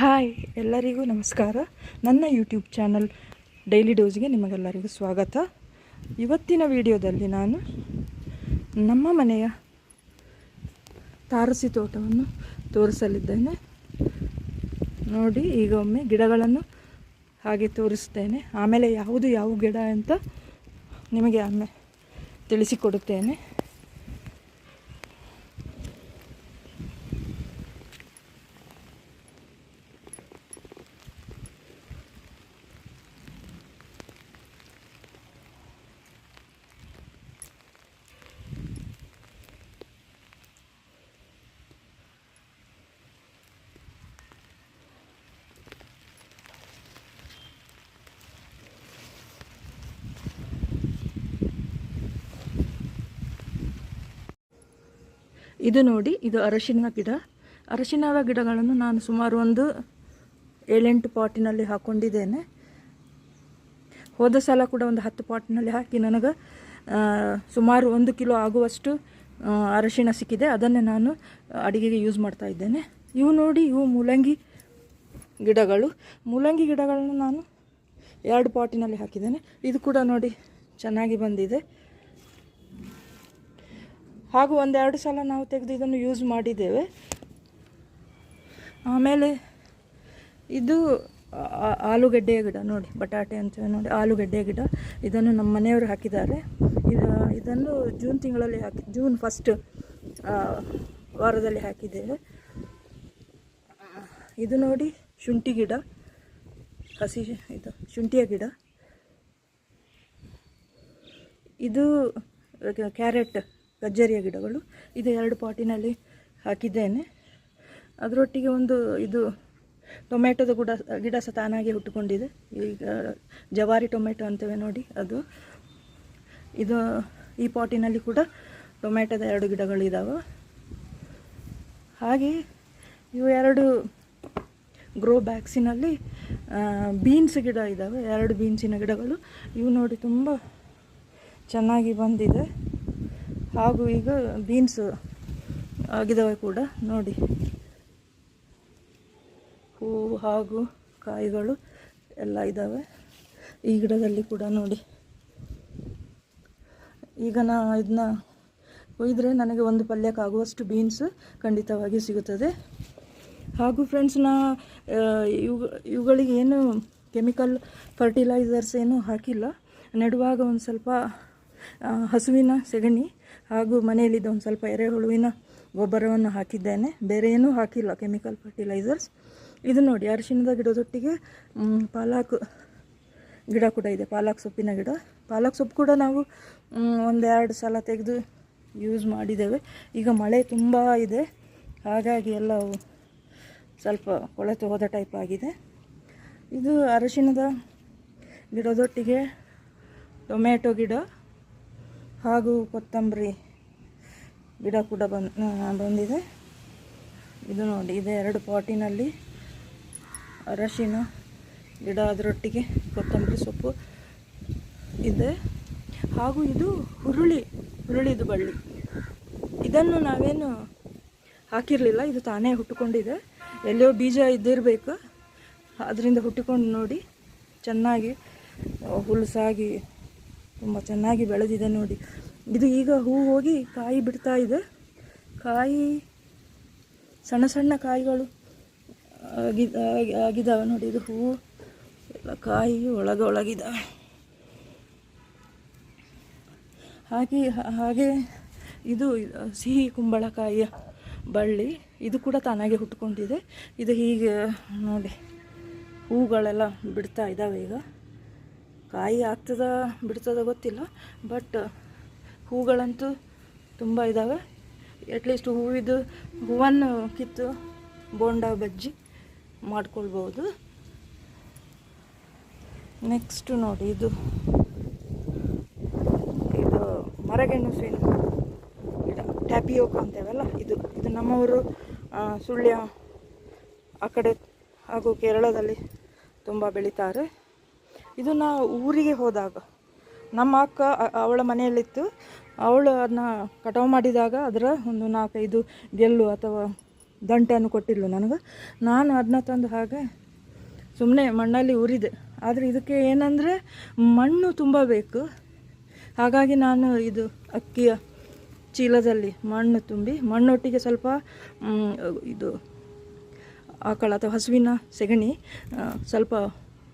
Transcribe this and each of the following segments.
Hi, ಎಲ್ಲರಿಗೂ ನಮಸ್ಕಾರ. ನನ್ನ ಯೂಟ್ಯೂಬ್ ಚಾನಲ್ ಡೈಲಿ ಡೋಸ್ಗೆ ನಿಮಗೆಲ್ಲರಿಗೂ ಸ್ವಾಗತ. ಇವತ್ತಿನ ವಿಡಿಯೋದಲ್ಲಿ ನಾನು ನಮ್ಮ ಮನೆಯ ತಾರಸಿ ತೋಟವನ್ನು ತೋರಿಸಲಿದ್ದೇನೆ. ನೋಡಿ, ಈಗ ಒಮ್ಮೆ ಗಿಡಗಳನ್ನು ಹಾಗೆ ತೋರಿಸ್ತೇನೆ. ಆಮೇಲೆ ಯಾವುದು ಯಾವ ಗಿಡ ಅಂತ ನಿಮಗೆ ಆಮೇಲೆ ತಿಳಿಸಿಕೊಡುತ್ತೇನೆ. ಇದು ನೋಡಿ, ಇದು ಅರಶಿನ ಗಿಡ. ಅರಶಿನದ ಗಿಡಗಳನ್ನು ನಾನು ಸುಮಾರು ಒಂದು ಏಳೆಂಟು ಪಾಟಿನಲ್ಲಿ ಹಾಕ್ಕೊಂಡಿದ್ದೇನೆ ಹೋದ ಸಲ ಕೂಡ ಒಂದು ಹತ್ತು ಪಾಟಿನಲ್ಲಿ ಹಾಕಿ ನನಗೆ ಸುಮಾರು ಒಂದು ಕಿಲೋ ಆಗುವಷ್ಟು ಅರಶಿನ ಸಿಕ್ಕಿದೆ. ಅದನ್ನೇ ನಾನು ಅಡಿಗೆಗೆ ಯೂಸ್ ಮಾಡ್ತಾ ಇದ್ದೇನೆ. ಇವು ನೋಡಿ, ಇವು ಮೂಲಂಗಿ ಗಿಡಗಳು. ಮೂಲಂಗಿ ಗಿಡಗಳನ್ನು ನಾನು ಎರಡು ಪಾಟಿನಲ್ಲಿ ಹಾಕಿದ್ದೇನೆ. ಇದು ಕೂಡ ನೋಡಿ, ಚೆನ್ನಾಗಿ ಬಂದಿದೆ. ಹಾಗೂ ಒಂದೆರಡು ಸಲ ನಾವು ತೆಗೆದು ಇದನ್ನು ಯೂಸ್ ಮಾಡಿದ್ದೇವೆ. ಆಮೇಲೆ ಇದು ಆಲೂಗಡ್ಡೆಯ ಗಿಡ ನೋಡಿ, ಬಟಾಟೆ ಅಂತ ನೋಡಿ, ಆಲೂಗಡ್ಡೆಯ ಗಿಡ. ಇದನ್ನು ನಮ್ಮ ಮನೆಯವರು ಹಾಕಿದ್ದಾರೆ. ಇದು, ಇದನ್ನು ಜೂನ್ ತಿಂಗಳಲ್ಲಿ ಹಾಕಿ, ಜೂನ್ ಫಸ್ಟ್ ವಾರದಲ್ಲಿ ಹಾಕಿದ್ದೇವೆ. ಇದು ನೋಡಿ ಶುಂಠಿ ಗಿಡ, ಹಸಿ ಇದು, ಶುಂಠಿಯ ಗಿಡ. ಇದು, ಕ್ಯಾರೆಟ್. ಗಜ್ಜರಿಯ ಗಿಡಗಳು. ಇದು ಎರಡು ಪಾಟಿನಲ್ಲಿ ಹಾಕಿದ್ದೇನೆ. ಅದರೊಟ್ಟಿಗೆ ಒಂದು ಇದು ಟೊಮೆಟೊದ ಗುಡ, ಗಿಡ ಸಹ ತಾನಾಗಿ ಹುಟ್ಟುಕೊಂಡಿದೆ. ಈಗ ಜವಾರಿ ಟೊಮೆಟೊ ಅಂತೇವೆ ನೋಡಿ ಅದು. ಇದು ಈ ಪಾಟಿನಲ್ಲಿ ಕೂಡ ಟೊಮೆಟೊದ ಎರಡು ಗಿಡಗಳು ಇದ್ದಾವೆ ಹಾಗೆ ಇವು ಎರಡು ಗ್ರೋ ಬ್ಯಾಗ್ಸಿನಲ್ಲಿ ಬೀನ್ಸ್ ಗಿಡ ಇದ್ದಾವೆ ಎರಡು ಬೀನ್ಸಿನ ಗಿಡಗಳು. ಇವು ನೋಡಿ ತುಂಬ ಚೆನ್ನಾಗಿ ಬಂದಿದೆ. ಹಾಗೂ ಈಗ ಬೀನ್ಸ್ ಆಗಿದವೆ ಕೂಡ, ನೋಡಿ. ಹೂವು ಹಾಗೂ ಕಾಯಿಗಳು ಎಲ್ಲ ಇದ್ದಾವೆ ಈ ಗಿಡದಲ್ಲಿ ಕೂಡ ನೋಡಿ. ಈಗ ನಾ ಇದನ್ನ ಕೊಯ್ದರೆ ನನಗೆ ಒಂದು ಪಲ್ಯಕ್ಕಾಗುವಷ್ಟು ಬೀನ್ಸ್ ಖಂಡಿತವಾಗಿ ಸಿಗುತ್ತದೆ. ಹಾಗೂ ಫ್ರೆಂಡ್ಸ್ ನಾ ಇವು, ಇವುಗಳಿಗೆ ಏನು ಕೆಮಿಕಲ್ ಫರ್ಟಿಲೈಸರ್ಸ್ ಏನು ಹಾಕಿಲ್ಲ. ನೆಡುವಾಗ ಒಂದು ಸ್ವಲ್ಪ ಹಸುವಿನ ಸೆಗಣಿ ಹಾಗೂ ಮನೆಯಲ್ಲಿದ್ದ ಒಂದು ಸ್ವಲ್ಪ ಎರೆಹುಳುವಿನ ಗೊಬ್ಬರವನ್ನು ಹಾಕಿದ್ದೇನೆ. ಬೇರೆ ಏನೂ ಹಾಕಿಲ್ಲ, ಕೆಮಿಕಲ್ ಫರ್ಟಿಲೈಸರ್ಸ್. ಇದು ನೋಡಿ, ಅರಿಶಿಣದ ಗಿಡದೊಟ್ಟಿಗೆ ಪಾಲಾಕ್ ಗಿಡ ಕೂಡ ಇದೆ, ಪಾಲಕ್ ಸೊಪ್ಪಿನ ಗಿಡ. ಪಾಲಕ್ ಸೊಪ್ಪು ಕೂಡ ನಾವು ಒಂದೆರಡು ಸಲ ತೆಗೆದು ಯೂಸ್ ಮಾಡಿದ್ದೇವೆ. ಈಗ ಮಳೆ ತುಂಬ ಇದೆ. ಹಾಗಾಗಿ ಎಲ್ಲ ಸ್ವಲ್ಪ ಕೊಳೆತು ಹೋದ ಟೈಪ್ ಆಗಿದೆ. ಇದು ಅರಿಶಿನದ ಗಿಡದೊಟ್ಟಿಗೆ ಟೊಮೆಟೊ ಗಿಡ. ಹಾಗೂ ಕೊತ್ತಂಬರಿ ಗಿಡ ಕೂಡ ಬಂದ್ ಬಂದಿದೆ. ಇದು ನೋಡಿ, ಇದೆ ಎರಡು ಪಾಟಿನಲ್ಲಿ ಅರಶಿನ ಗಿಡ ಅದರೊಟ್ಟಿಗೆ ಕೊತ್ತಂಬರಿ ಸೊಪ್ಪು ಇದೆ. ಹಾಗೂ ಇದು ಹುರುಳಿ, ಹುರುಳಿದು ಬಳ್ಳಿ. ಇದನ್ನು ನಾವೇನು ಹಾಕಿರಲಿಲ್ಲ, ಇದು ತಾನೇ ಹುಟ್ಟುಕೊಂಡಿದೆ. ಎಲ್ಲಿಯೋ ಬೀಜ ಇದ್ದಿರಬೇಕು. ಅದರಿಂದ ಹುಟ್ಟಿಕೊಂಡು ನೋಡಿ, ಚೆನ್ನಾಗಿ ಹುಲ್ಸಾಗಿ ತುಂಬ ಚೆನ್ನಾಗಿ ಬೆಳೆದಿದೆ ನೋಡಿ. ಇದು ಈಗ ಹೂ ಹೋಗಿ ಕಾಯಿ ಬಿಡ್ತಾ ಇದೆ. ಕಾಯಿ, ಸಣ್ಣ ಸಣ್ಣ ಕಾಯಿಗಳು ಆಗಿ, ಆಗಿ- ಆಗಿದ್ದಾವೆ ನೋಡಿ ಇದು ಹೂವು ಎಲ್ಲ ಕಾಯಿ ಒಳಗೆ ಒಳಗಿದ್ದಾವೆ ಹಾಗೆ ಹಾಗೆ ಇದು ಸಿಹಿ ಕುಂಬಳಕಾಯಿಯ ಬಳ್ಳಿ. ಇದು ಕೂಡ ತಾನಾಗೆ ಹುಟ್ಕೊಂಡಿದೆ. ಇದು ಹೀಗೆ ನೋಡಿ ಹೂಗಳೆಲ್ಲ ಬಿಡ್ತಾ ಇದ್ದಾವೆ ಈಗ. ಕಾಯಿ ಆಗ್ತದ ಬಿಡ್ತದ ಗೊತ್ತಿಲ್ಲ ಬಟ್ ಹೂಗಳಂತೂ ತುಂಬ ಇದ್ದಾವೆ ಅಟ್ಲೀಸ್ಟ್ ಹೂವಿದು, ಹೂವನ್ನು ಕಿತ್ತು ಬೋಂಡ ಬಜ್ಜಿ ಮಾಡ್ಕೊಳ್ಬೋದು. ನೆಕ್ಸ್ಟು ನೋಡಿ ಇದು. ಇದು ಮರಗೆಣಸಿನ ಗಿಡ ಟ್ಯಾಪಿಯೋಕ ಅಂತೇವಲ್ಲ, ಇದು. ಇದು ನಮ್ಮವರು ಸುಳ್ಯ ಆ ಕಡೆ ಹಾಗೂ ಕೇರಳದಲ್ಲಿ ತುಂಬ ಬೆಳೀತಾರೆ. ಇದು ನಾವು ಊರಿಗೆ ಹೋದಾಗ, ನಮ್ಮ ಅಕ್ಕ ಅವಳ ಮನೆಯಲ್ಲಿತ್ತು. ಅವಳು ಅದನ್ನ ಕಟಾವು ಮಾಡಿದಾಗ ಅದರ ಒಂದು ನಾಲ್ಕೈದು ಗೆಲ್ಲು ಅಥವಾ ದಂಟನ್ನು ಕೊಟ್ಟಿಲ್ಲು ನನಗೆ. ನಾನು ಅದನ್ನ ತಂದು ಹಾಗೆ ಸುಮ್ಮನೆ ಮಣ್ಣಲ್ಲಿ ಉರಿದೆ. ಆದರೆ ಇದಕ್ಕೆ ಏನಂದರೆ ಮಣ್ಣು ತುಂಬ ಬೇಕು. ಹಾಗಾಗಿ ನಾನು ಇದು ಅಕ್ಕಿಯ ಚೀಲದಲ್ಲಿ ಮಣ್ಣು ತುಂಬಿ, ಮಣ್ಣೊಟ್ಟಿಗೆ ಸ್ವಲ್ಪ ಇದು ಆಕಳ ಅಥವಾ ಹಸುವಿನ ಸೆಗಣಿ ಸ್ವಲ್ಪ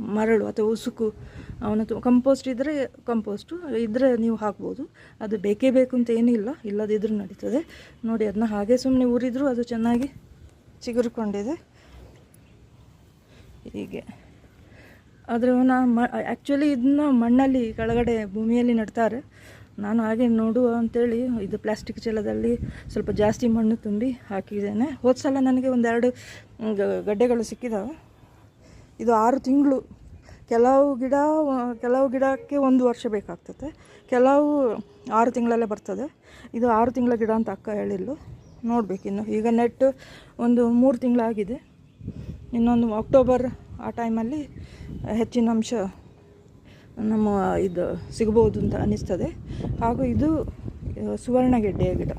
ಮರಳು ಅಥವಾ ಉಸುಕು, ಅವನ ಕಂಪೋಸ್ಟ್ ಇದ್ದರೆ ಕಂಪೋಸ್ಟು ಇದ್ದರೆ ನೀವು ಹಾಕ್ಬೋದು. ಅದು ಬೇಕೇ ಬೇಕು ಅಂತ ಏನಿಲ್ಲ ಇಲ್ಲದಿದ್ದರೂ ನಡೀತದೆ. ನೋಡಿ ಅದನ್ನ ಹಾಗೆ ಸುಮ್ಮನೆ ಊರಿದ್ರು ಅದು ಚೆನ್ನಾಗಿ ಚಿಗುರುಕೊಂಡಿದೆ. ಹೀಗೆ. ಆದರೆ ಅವನ ಮ ಆ್ಯಕ್ಚುಲಿ ಇದನ್ನ ಮಣ್ಣಲ್ಲಿ, ಕೆಳಗಡೆ ಭೂಮಿಯಲ್ಲಿ ನಡ್ತಾರೆ. ನಾನು ಹಾಗೆ ನೋಡುವ ಅಂತೇಳಿ ಇದು ಪ್ಲಾಸ್ಟಿಕ್ ಚೀಲದಲ್ಲಿ ಸ್ವಲ್ಪ ಜಾಸ್ತಿ ಮಣ್ಣು ತುಂಬಿ ಹಾಕಿದ್ದೇನೆ. ಹೋದ ಸಲ ನನಗೆ ಒಂದೆರಡು ಗಡ್ಡೆಗಳು ಸಿಕ್ಕಿದಾವೆ. ಇದು ಆರು ತಿಂಗಳು. ಕೆಲವು ಗಿಡ, ಕೆಲವು ಗಿಡಕ್ಕೆ ಒಂದು ವರ್ಷ ಬೇಕಾಗ್ತದೆ. ಕೆಲವು ಆರು ತಿಂಗಳಲ್ಲೇ ಬರ್ತದೆ. ಇದು ಆರು ತಿಂಗಳ ಗಿಡ ಅಂತ ಅಕ್ಕ ಹೇಳಿದ್ಲು. ನೋಡಬೇಕು ಇನ್ನು. ಈಗ ನೆಟ್ಟು ಒಂದು ಮೂರು ತಿಂಗಳಾಗಿದೆ. ಇನ್ನೊಂದು ಅಕ್ಟೋಬರ್ ಆ ಟೈಮಲ್ಲಿ ಹೆಚ್ಚಿನ ಅಂಶ ನಮ್ಮ ಇದು ಸಿಗ್ಬೋದು ಅಂತ ಅನ್ನಿಸ್ತದೆ. ಹಾಗೂ ಇದು ಸುವರ್ಣಗೆಡ್ಡೆಯ ಗಿಡ.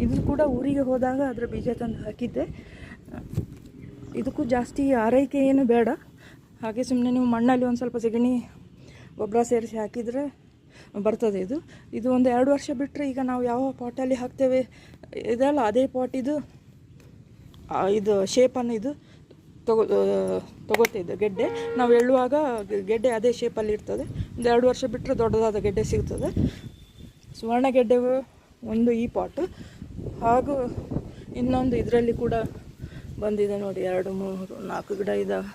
ಇದು ಕೂಡ ಊರಿಗೆ ಹೋದಾಗ ಅದರ ಬೀಜ ತಂದು ಹಾಕಿದ್ದೆ. ಇದಕ್ಕೂ ಜಾಸ್ತಿ ಆರೈಕೆ ಏನು ಬೇಡ. ಹಾಗೆ ಸುಮ್ಮನೆ ನೀವು ಮಣ್ಣಲ್ಲಿ ಒಂದು ಸ್ವಲ್ಪ ಸೆಗಣಿ, ಗೊಬ್ಬರ ಸೇರಿಸಿ ಹಾಕಿದರೆ ಬರ್ತದೆ ಇದು. ಇದು ಒಂದು ಎರಡು ವರ್ಷ ಬಿಟ್ಟರೆ ಈಗ ನಾವು ಯಾವ ಪಾಟಲ್ಲಿ ಹಾಕ್ತೇವೆ, ಇದಲ್ಲ ಅದೇ ಪಾಟ್ ಇದು ಶೇಪನ್ನು ಇದು ತಗೋ ತಗೋತಿದ್ದು ಗೆಡ್ಡೆ. ನಾವು ಎಳ್ಳುವಾಗ ಗೆಡ್ಡೆ ಅದೇ ಶೇಪಲ್ಲಿ ಇರ್ತದೆ. ಒಂದು ಎರಡು ವರ್ಷ ಬಿಟ್ಟರೆ ದೊಡ್ಡದಾದ ಗೆಡ್ಡೆ ಸಿಗ್ತದೆ. ಸುವರ್ಣ ಗೆಡ್ಡೆ ಒಂದು ಈ ಪಾಟು ಹಾಗೂ ಇನ್ನೊಂದು ಇದರಲ್ಲಿ ಕೂಡ ಬಂದಿದೆ ನೋಡಿ, ಎರಡು, ಮೂರು, ನಾಲ್ಕು ಗಿಡ ಇದ್ದಾವೆ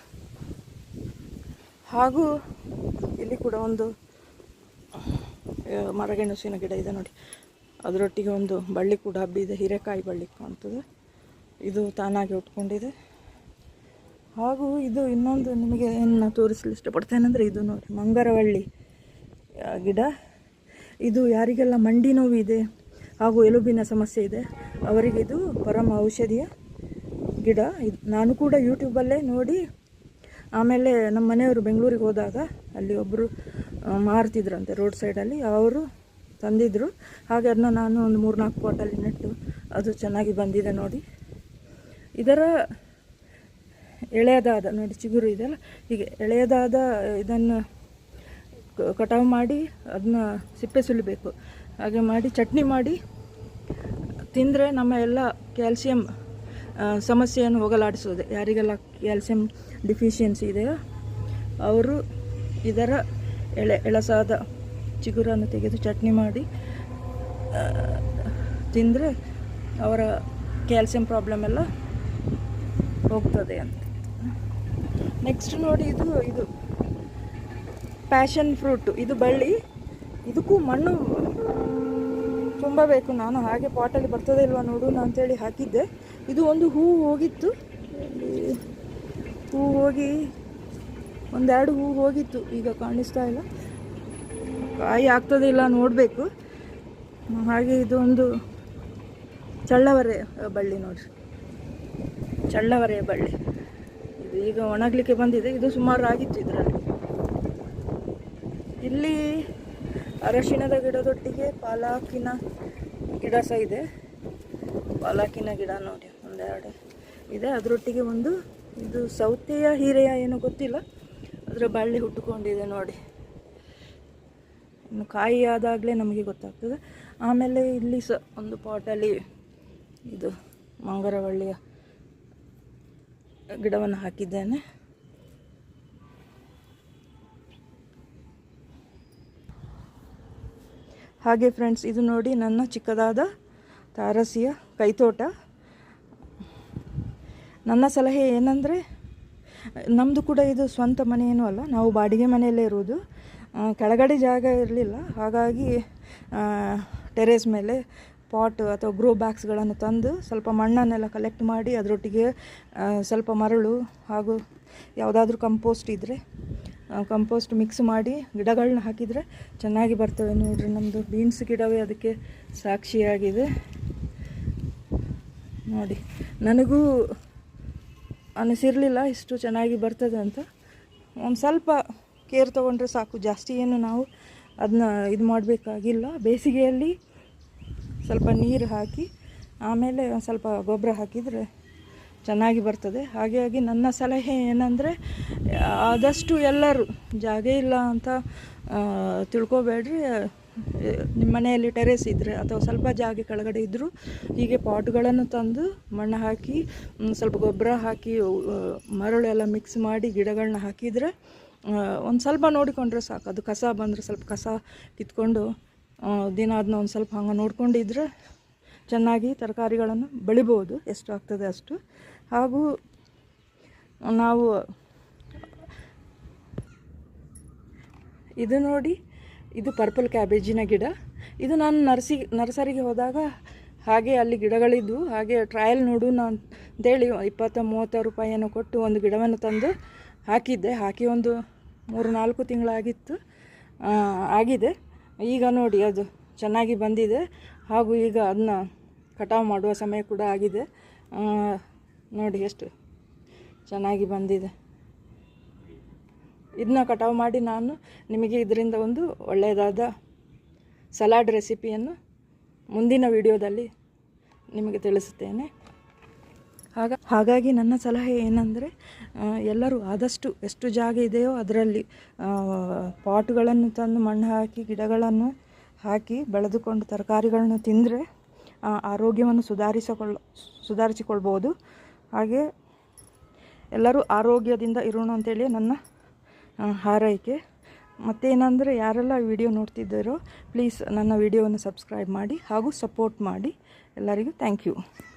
ಹಾಗೂ ಇಲ್ಲಿ ಕೂಡ ಒಂದು ಮರಗೆಣಸಿನ ಗಿಡ ಇದೆ ನೋಡಿ. ಅದರೊಟ್ಟಿಗೆ ಒಂದು ಬಳ್ಳಿ ಕೂಡ ಹಬ್ಬಿದೆ, ಹೀರೆಕಾಯಿ ಬಳ್ಳಿ ಕಾಣ್ತದೆ. ಇದು ತಾನಾಗಿ ಉಟ್ಕೊಂಡಿದೆ. ಹಾಗೂ ಇದು ಇನ್ನೊಂದು ನಿಮಗೆ ಏನು ತೋರಿಸಲು ಇಷ್ಟಪಡ್ತೇನೆ ಅಂದರೆ ಇದು ನೋಡಿ, ಮಂಗರವಳ್ಳಿ ಗಿಡ. ಇದು ಯಾರಿಗೆಲ್ಲ ಮಂಡಿ ನೋವಿದೆ ಹಾಗೂ ಎಲುಬಿನ ಸಮಸ್ಯೆ ಇದೆ, ಅವರಿಗೆ ಇದು ಪರಮ ಔಷಧಿಯ ಗಿಡ. ಇದು ನಾನು ಕೂಡ ಯೂಟ್ಯೂಬಲ್ಲೇ ನೋಡಿ, ಆಮೇಲೆ ನಮ್ಮ ಮನೆಯವರು ಬೆಂಗಳೂರಿಗೆ ಹೋದಾಗ ಅಲ್ಲಿ ಒಬ್ಬರು ಮಾರ್ತಿದ್ರಂತೆ ರೋಡ್ ಸೈಡಲ್ಲಿ. ಅವರು ತಂದಿದ್ದರು ಹಾಗೆ ಅದನ್ನ ನಾನು ಒಂದು ಮೂರ್ನಾಲ್ಕು ಪಾಟಲ್ಲಿ ನೆಟ್ಟು ಅದು ಚೆನ್ನಾಗಿ ಬಂದಿದೆ ನೋಡಿ. ಇದರ ಎಳೆಯದಾದ, ನೋಡಿ ಚಿಗುರು ಇದೆಲ್ಲ ಹೀಗೆ ಎಳೆಯದಾದ ಇದನ್ನು ಕಟಾವು ಮಾಡಿ ಅದನ್ನ ಸಿಪ್ಪೆ ಸುಲಿಬೇಕು. ಹಾಗೆ ಮಾಡಿ ಚಟ್ನಿ ಮಾಡಿ ತಿಂದರೆ ನಮ್ಮ ಎಲ್ಲ ಕ್ಯಾಲ್ಸಿಯಂ ಸಮಸ್ಯೆಯನ್ನು ಹೋಗಲಾಡಿಸೋದು ಯಾರಿಗೆಲ್ಲ ಕ್ಯಾಲ್ಸಿಯಂ ಡಿಫಿಷಿಯನ್ಸಿ ಇದೆಯೋ ಅವರು ಇದರ ಎಳೆ, ಎಳಸಾದ ಚಿಗುರನ್ನು ತೆಗೆದು ಚಟ್ನಿ ಮಾಡಿ ತಿಂದರೆ ಅವರ ಕ್ಯಾಲ್ಸಿಯಂ ಪ್ರಾಬ್ಲಮ್ ಎಲ್ಲ ಹೋಗ್ತದೆ ಅಂತ. ನೆಕ್ಸ್ಟ್ ನೋಡಿ ಇದು ಇದು ಪ್ಯಾಷನ್ ಫ್ರೂಟು. ಇದು ಬಳ್ಳಿ, ಇದಕ್ಕೂ ಮಣ್ಣು ತುಂಬ ಬೇಕು ನಾನು, ಹಾಗೆ ಪಾಟಲ್ಲಿ ಬರ್ತದೆ ಇಲ್ವಾ ನೋಡೋಣ ಅಂತೇಳಿ ಹಾಕಿದ್ದೆ. ಇದು ಒಂದು ಹೂವು ಹೋಗಿತ್ತು. ಹೂವು ಹೋಗಿ, ಒಂದೆರಡು ಹೂವು ಹೋಗಿತ್ತು. ಈಗ ಕಾಣಿಸ್ತಾ ಇಲ್ಲ. ಕಾಯಿ ಆಗ್ತದೆ ಇಲ್ಲ ನೋಡಬೇಕು. ಹಾಗೆ ಇದೊಂದು ಚಳ್ಳವರೆ ಬಳ್ಳಿ ನೋಡಿರಿ. ಚಳ್ಳವರೆ ಬಳ್ಳಿ. ಇದು ಈಗ ಒಣಗಲಿಕ್ಕೆ ಬಂದಿದೆ. ಇದು ಸುಮಾರು ಆಗಿತ್ತು ಇದರಲ್ಲಿ. ಇಲ್ಲಿ ಅರಶಿಣದ ಗಿಡದೊಟ್ಟಿಗೆ ಪಾಲಾಕಿನ ಗಿಡ ಸಹ ಇದೆ. ಪಾಲಾಕಿನ ಗಿಡ ನೋಡಿ, ಒಂದೆರಡು ಇದೆ. ಅದರೊಟ್ಟಿಗೆ ಒಂದು, ಇದು ಸೌತೆಯ ಹೀರೆಯ ಏನೋ ಗೊತ್ತಿಲ್ಲ. ಅದರ ಬಳ್ಳಿ ಹುಟ್ಟುಕೊಂಡಿದೆ ನೋಡಿ. ಇನ್ನು ಕಾಯಿ ಆದಾಗಲೇ ನಮಗೆ ಗೊತ್ತಾಗ್ತದೆ. ಆಮೇಲೆ ಇಲ್ಲಿ ಸಹ ಒಂದು ಪಾಟಲ್ಲಿ ಇದು ಮಂಗರವಳ್ಳಿಯ ಗಿಡವನ್ನು ಹಾಕಿದ್ದೇನೆ. ಹಾಗೆ ಫ್ರೆಂಡ್ಸ್ ಇದು ನೋಡಿ ನನ್ನ ಚಿಕ್ಕದಾದ ತಾರಸಿಯ ಕೈತೋಟ. ನನ್ನ ಸಲಹೆ ಏನಂದರೆ ನಮ್ಮದು ಕೂಡ ಇದು ಸ್ವಂತ ಮನೆ ಏನೂ ಅಲ್ಲ, ನಾವು ಬಾಡಿಗೆ ಮನೆಯಲ್ಲೇ ಇರೋದು. ಕೆಳಗಡೆ ಜಾಗ ಇರಲಿಲ್ಲ, ಹಾಗಾಗಿ ಟೆರೇಸ್ ಮೇಲೆ ಪಾಟ್ ಅಥವಾ ಗ್ರೋ ಬ್ಯಾಗ್ಸ್ಗಳನ್ನು ತಂದು ಸ್ವಲ್ಪ ಮಣ್ಣನ್ನೆಲ್ಲ ಕಲೆಕ್ಟ್ ಮಾಡಿ, ಅದರೊಟ್ಟಿಗೆ ಸ್ವಲ್ಪ ಮರಳು ಹಾಗೂ ಯಾವುದಾದ್ರೂ ಕಂಪೋಸ್ಟ್ ಇದ್ದರೆ ಕಂಪೋಸ್ಟ್ ಮಿಕ್ಸ್ ಮಾಡಿ ಗಿಡಗಳನ್ನ ಹಾಕಿದರೆ ಚೆನ್ನಾಗಿ ಬರ್ತವೆ ನೋಡಿರಿ ನಮ್ಮದು ಬೀನ್ಸ್ ಗಿಡವೇ ಅದಕ್ಕೆ ಸಾಕ್ಷಿಯಾಗಿದೆ. ನೋಡಿ, ನನಗೂ ಅನಿಸಿರಲಿಲ್ಲ ಇಷ್ಟು ಚೆನ್ನಾಗಿ ಬರ್ತದೆ ಅಂತ. ಒಂದು ಸ್ವಲ್ಪ ಕೇರ್ ತೊಗೊಂಡ್ರೆ ಸಾಕು, ಜಾಸ್ತಿ ಏನು ನಾವು ಅದನ್ನ ಇದು ಮಾಡಬೇಕಾಗಿಲ್ಲ. ಬೇಸಿಗೆಯಲ್ಲಿ ಸ್ವಲ್ಪ ನೀರು ಹಾಕಿ, ಆಮೇಲೆ ಒಂದು ಸ್ವಲ್ಪ ಗೊಬ್ಬರ ಹಾಕಿದರೆ ಚೆನ್ನಾಗಿ ಬರ್ತದೆ. ಹಾಗಾಗಿ ನನ್ನ ಸಲಹೆ ಏನಂದರೆ, ಆದಷ್ಟು ಎಲ್ಲರೂ, ಜಾಗ ಇಲ್ಲ ಅಂತ ತಿಳ್ಕೊಬೇಡ್ರಿ. ನಿಮ್ಮ ಮನೆಯಲ್ಲಿ ಟೆರೇಸ್ ಇದ್ದರೆ ಅಥವಾ ಸ್ವಲ್ಪ ಜಾಗ ಕೆಳಗಡೆ ಇದ್ದರೂ ಹೀಗೆ ಪಾಟ್ಗಳನ್ನು ತಂದು ಮಣ್ಣು ಹಾಕಿ ಸ್ವಲ್ಪ ಗೊಬ್ಬರ ಹಾಕಿ ಮರಳೆಲ್ಲ ಮಿಕ್ಸ್ ಮಾಡಿ ಗಿಡಗಳನ್ನ ಹಾಕಿದರೆ ಒಂದು ಸ್ವಲ್ಪ ನೋಡಿಕೊಂಡ್ರೆ ಸಾಕು. ಅದು ಕಸ ಬಂದರೆ ಸ್ವಲ್ಪ ಕಸ ಕಿತ್ಕೊಂಡು ದಿನ ಅದನ್ನ ಒಂದು ಸ್ವಲ್ಪ ಹಂಗೆ ನೋಡ್ಕೊಂಡಿದ್ರೆ ಚೆನ್ನಾಗಿ ತರಕಾರಿಗಳನ್ನು ಬೆಳಿಬೋದು. ಎಷ್ಟು ಆಗ್ತದೆ ಅಷ್ಟು. ಹಾಗೂ ನಾವು ಇದು ನೋಡಿ, ಇದು ಪರ್ಪಲ್ ಕ್ಯಾಬೇಜಿನ ಗಿಡ. ಇದು ನಾನು ನರ್ಸಿ, ನರ್ಸರಿಗೆ ಹೋದಾಗ ಹಾಗೆ ಅಲ್ಲಿ ಗಿಡಗಳಿದ್ದು ಹಾಗೆ ಟ್ರಯಲ್ ನೋಡು, ನಾನು ಅಂತೇಳಿ ಇಪ್ಪತ್ತು ಮೂವತ್ತು ರೂಪಾಯಿಯನ್ನು ಕೊಟ್ಟು ಒಂದು ಗಿಡವನ್ನು ತಂದು ಹಾಕಿದ್ದೆ. ಹಾಕಿ ಒಂದು ಮೂರು ನಾಲ್ಕು ತಿಂಗಳಾಗಿತ್ತು ಆಗಿದೆ. ಈಗ ನೋಡಿ, ಅದು ಚೆನ್ನಾಗಿ ಬಂದಿದೆ. ಹಾಗೂ ಈಗ ಅದನ್ನ ಕಟಾವು ಮಾಡುವ ಸಮಯ ಕೂಡ ಆಗಿದೆ. ನೋಡಿ ಎಷ್ಟು ಚೆನ್ನಾಗಿ ಬಂದಿದೆ. ಇದನ್ನ ಕಟಾವು ಮಾಡಿ ನಾನು ನಿಮಗೆ ಇದರಿಂದ ಒಂದು ಒಳ್ಳೆಯದಾದ ಸಲಾಡ್ ರೆಸಿಪಿಯನ್ನು ಮುಂದಿನ ವಿಡಿಯೋದಲ್ಲಿ ನಿಮಗೆ ತಿಳಿಸುತ್ತೇನೆ. ಹಾಗ, ಹಾಗಾಗಿ ನನ್ನ ಸಲಹೆ ಏನಂದರೆ ಎಲ್ಲರೂ ಆದಷ್ಟು ಎಷ್ಟು ಜಾಗ ಇದೆಯೋ ಅದರಲ್ಲಿ ಪಾಟ್ಗಳನ್ನು ತಂದು ಮಣ್ಣು ಹಾಕಿ, ಗಿಡಗಳನ್ನು ಹಾಕಿ ಬೆಳೆದುಕೊಂಡು ತರಕಾರಿಗಳನ್ನು ತಿಂದರೆ ಆರೋಗ್ಯವನ್ನು ಸುಧಾರಿಸಿಕೊಳ್ಳ, ಸುಧಾರಿಸಿಕೊಳ್ಬೋದು. ಹಾಗೆ ಎಲ್ಲರೂ ಆರೋಗ್ಯದಿಂದ ಇರೋಣ ಅಂತೇಳಿ ನನ್ನ ಹಾರೈಕೆ. ಮತ್ತೇನಂದರೆ ಯಾರೆಲ್ಲ ವಿಡಿಯೋ ನೋಡ್ತಿದ್ದಾರೋ ಪ್ಲೀಸ್ ನನ್ನ ವಿಡಿಯೋವನ್ನು ಸಬ್ಸ್ಕ್ರೈಬ್ ಮಾಡಿ ಹಾಗೂ ಸಪೋರ್ಟ್ ಮಾಡಿ. ಎಲ್ಲರಿಗೂ ಥ್ಯಾಂಕ್ ಯು